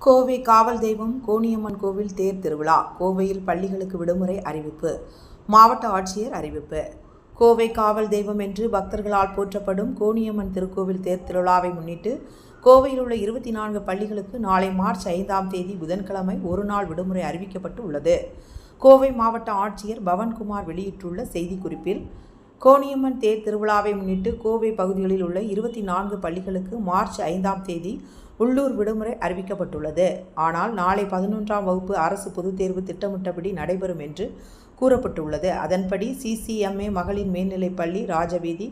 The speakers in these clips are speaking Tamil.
கோவை காவல் தெய்வம் கோணியம்மன் கோவில் தேர் திருவிழா கோவையில் பள்ளிகளுக்கு விடுமுறை அறிவிப்பு மாவட்ட ஆட்சியர் அறிவிப்பு. கோவை காவல் தெய்வம் என்று பக்தர்களால் போற்றப்படும் கோணியம்மன் திருக்கோவில் தேர் திருவிழாவை முன்னிட்டு கோவையில் உள்ள இருபத்தி நான்கு பள்ளிகளுக்கு நாளை மார்ச் ஐந்தாம் தேதி புதன்கிழமை ஒரு நாள் விடுமுறை அறிவிக்கப்பட்டு உள்ளது கோவை மாவட்ட ஆட்சியர் பவன்குமார் வெளியிட்டுள்ள செய்திக்குறிப்பில் கோணியம்மன் தேர் திருவிழாவை முன்னிட்டு கோவை பகுதிகளில் உள்ள இருபத்தி நான்கு பள்ளிகளுக்கு மார்ச் ஐந்தாம் தேதி உள்ளூர் விடுமுறை அறிவிக்கப்பட்டுள்ளது. ஆனால் நாளை பதினொன்றாம் வகுப்பு அரசு பொதுத் தேர்வு திட்டமிட்டபடி நடைபெறும் என்று கூறப்பட்டுள்ளது. அதன்படி சிசிஎம்ஏ மகளிர் மேல்நிலைப் பள்ளி ராஜவீதி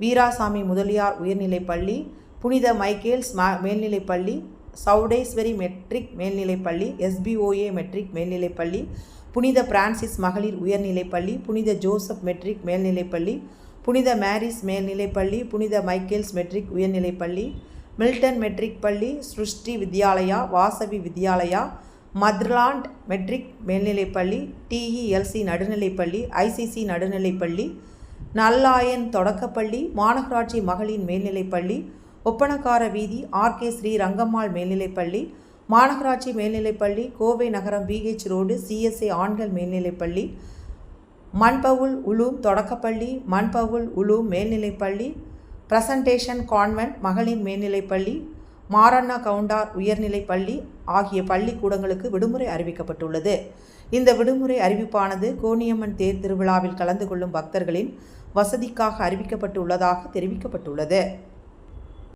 வீராசாமி முதலியார் உயர்நிலைப் பள்ளி புனித மைக்கேல்ஸ் ம மேல்நிலைப் பள்ளி சவுடேஸ்வரி மெட்ரிக் மேல்நிலைப்பள்ளி S P O A matric மேல்நிலைப்பள்ளி புனித பிரான்சிஸ் மகளிர் உயர்நிலைப்பள்ளி புனித ஜோசப் மெட்ரிக் மேல்நிலைப்பள்ளி புனித மேரிஸ் மேல்நிலைப்பள்ளி புனித மைக்கேல்ஸ் மெட்ரிக் உயர்நிலைப் பள்ளி மில்டன் மெட்ரிக் பள்ளி ஸ்ருஷ்டி வித்யாலயா வாசவி வித்யாலயா மத்ர்லாண்ட் மெட்ரிக் மேல்நிலைப்பள்ளி டிஇஎல்சி நடுநிலைப்பள்ளி ஐசிசி நடுநிலைப்பள்ளி நல்லாயன் தொடக்கப்பள்ளி மாநகராட்சி மகளிர் மேல்நிலைப்பள்ளி ஒப்பனக்கார வீதி ஆர்கே ஸ்ரீ ரங்கம்மாள் மேல்நிலைப் பள்ளி மாநகராட்சி மேல்நிலைப்பள்ளி கோவை நகரம் பிஹெச் ரோடு சிஎஸ்ஐ ஆண்கள் மேல்நிலைப்பள்ளி மண்பவுல் உலூம் தொடக்கப்பள்ளி மண்பவுல் உலூம் மேல்நிலைப்பள்ளி பிரசன்டேஷன் கான்வென்ட் மகளிர் மேல்நிலைப்பள்ளி மாரண்ணா கவுண்டார் உயர்நிலைப் பள்ளி ஆகிய பள்ளிக்கூடங்களுக்கு விடுமுறை அறிவிக்கப்பட்டுள்ளது. இந்த விடுமுறை அறிவிப்பானது கோணியம்மன் தேர் திருவிழாவில் கலந்து கொள்ளும் பக்தர்களின் வசதிக்காக அறிவிக்கப்பட்டுள்ளதாக தெரிவிக்கப்பட்டுள்ளது.